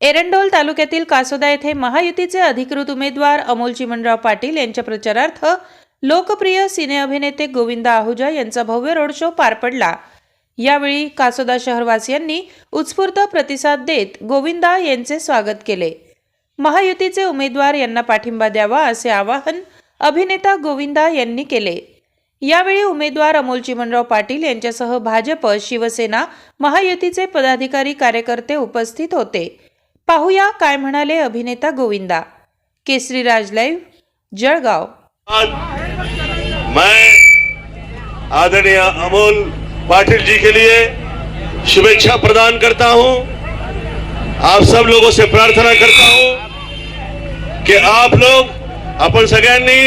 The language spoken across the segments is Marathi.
एरंडोल तालुक्यातील कासोदा येथे महायुतीचे अधिकृत उमेदवार अमोल चिमणराव पाटील यांच्या प्रचारार्थ लोकप्रिय सिने अभिनेते गोविंदा आहुजा यांचा भव्य रोड शो पार पडला. यावेळी कासोदा शहरवासियांनी उत्स्फूर्त प्रतिसाद देत गोविंदा यांचे स्वागत केले. महायुतीचे उमेदवार यांना पाठिंबा द्यावा असे आवाहन अभिनेता गोविंदा यांनी केले. यावेळी उमेदवार अमोल चिमणराव पाटील यांच्यासह भाजप शिवसेना महायुतीचे पदाधिकारी कार्यकर्ते उपस्थित होते. पाहूया काय म्हणाले अभिनेता गोविंदा. केसरीराज लाईव्ह जळगाव. मैं आदरणीय अमोल पाटिल जी के लिए शुभेच्छा प्रदान करता हूं। आप सब लोगों से प्रार्थना करता हूं कि आप लोग आपण सगळ्यांनी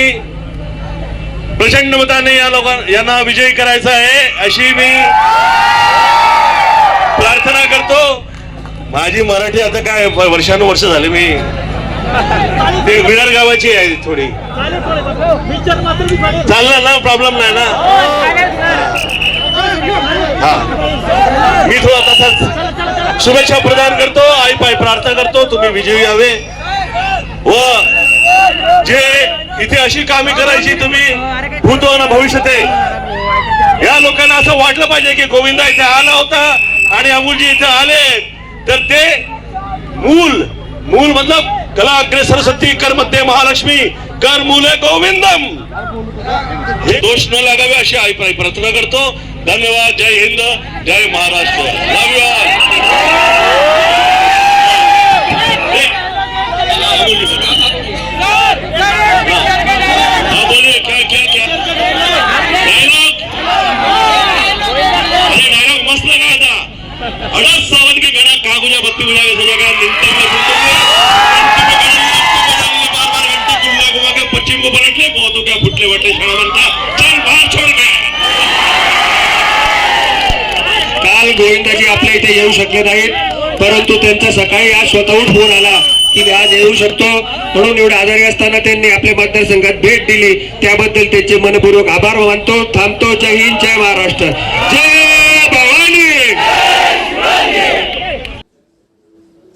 प्रचंड मताने या लोकां यांना विजयी करायचा आहे अशी मी प्रार्थना माझी मराठी आता काय वर्षानुवर्ष झाले मी. ते विरार गावाची आहे थोडी. चालणार ना प्रॉब्लेम नाही ना? हा. मी थोडा तसाच शुभेच्छा प्रदान करतो आई पाय प्रार्थना करतो तुम्ही विजयी यावे व जे इथे अशी कामे करायची तुम्ही भूतो ना भविष्यात. या लोकांना असं वाटलं पाहिजे की गोविंदा इथे आला होता आणि अमोलजी इथे आले. तर ते मूल मूल मतलब कला अग्रे सरस्वती कर मध्ये महालक्ष्मी कर मूले गोविंदम। हे दोष न लागावे अशी आई प्रार्थना करतो. धन्यवाद जय हिंद जय महाराष्ट्र. लव बोलिए क्या क्या क्या? डायलॉग अरे डायलॉग मस्त लगा था अड़स सावन बत्ती बुझा सजा का? निंतर में पश्चिम को पलट ले बहुतों क्या फुटले चल बाहर छोड़ काल गोविंदाजी आपल्या इथे येऊ शकले नाहीत परंतु त्यांचा सकाळी आज स्वतःहून फोन आला की मी आज येऊ शकतो. म्हणून एवढे आजारी असताना त्यांनी आपल्या मतदारसंघात भेट दिली. त्याबद्दल त्यांचे मनपूर्वक आभार मानतो थांबतो. जय हिंद जय महाराष्ट्र. जय